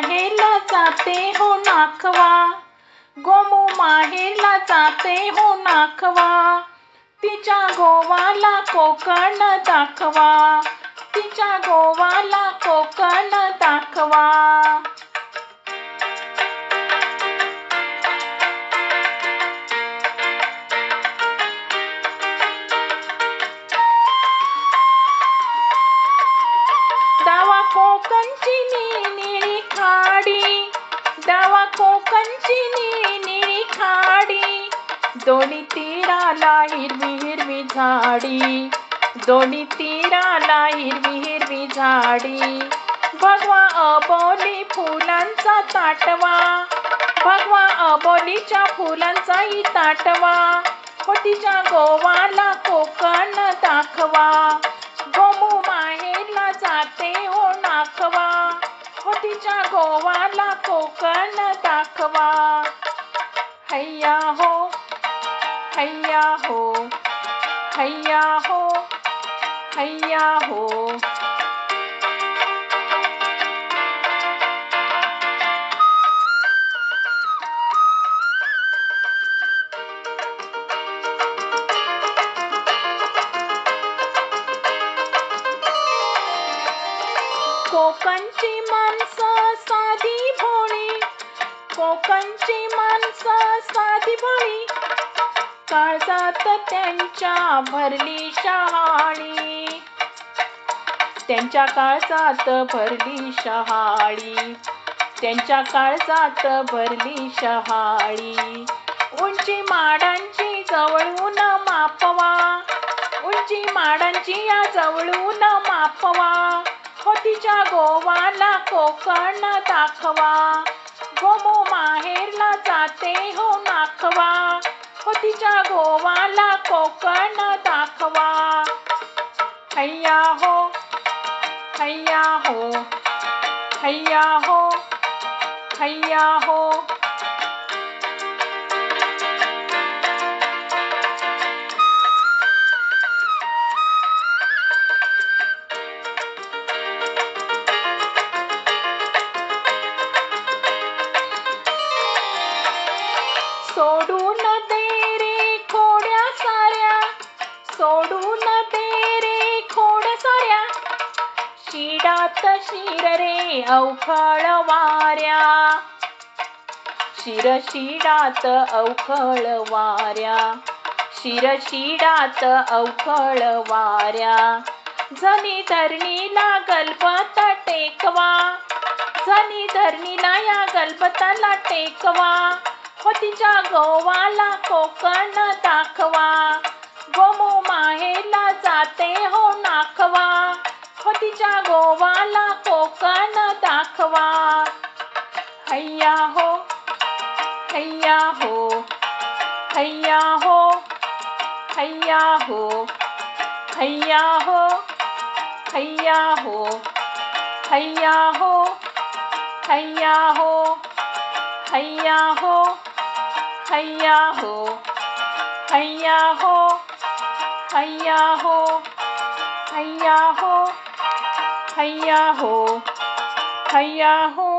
माहेरला जाते हो नाखवा. गोमू माहेरला जाते हो नाखवा. तिच्या गोवाला कोकण दाखवा. तिच्या गोवाला कोकण दाखवा. दावा कोकणची दोन्ही तीराला हिरवी हिरवी झाडी. दोन्ही तीराला हिरवी हिरवी झाडी. भगवा अबोली फुलांचा ताटवा. भगवा अबोलीच्या फुलांचाही ताटवा. हो गोवाला कोकण दाखवा. गोमू माहेरला जाते हो नाखवा हो गोवाला कोकण दाखवा. हैया हो हैया हो हैया हो हैया हो. कोकणची माणसं साधी भोळी कोकणची माणसं साधी भोळी. काळजात त्यांच्या भरली शहाळी त्यांच्या काळजात भरली शहाळी त्यांच्या काळजात भरली शहाळी उंची माडांची जवळून मापवा. उंची माडांची या जवळून मापवा. होतीच्या गोवाला कोकण दाखवा. गोमो माहेरला जाते हो नाखवा हो तिच्या गोवाला कोकण दाखवा। हैया हो हैया हो हैया हो हैया हो। सोडून दे खोड साऱ्या. शिडात शिर रे अवखळ वाऱ्या. शिर शिडात अवखळ वाऱ्या. शिर शिडात अवखळ वाऱ्या. जनी धरणीला गलबत टेकवा जनी धरणीला या गलबताला टेकवा हो तिच्या गोवाला कोकण दाखवा. गोमो माहेला जाते हो नाखवा हो तिच्या गोवाला कोकण दाखवा हैया हो हैया हो हैया हो हैया हो हैया हो हैया हो हैया हो हैया हो हैया हो हैया हो हैया हो अय्या हो अय्या हो अय्या हो अय्या हो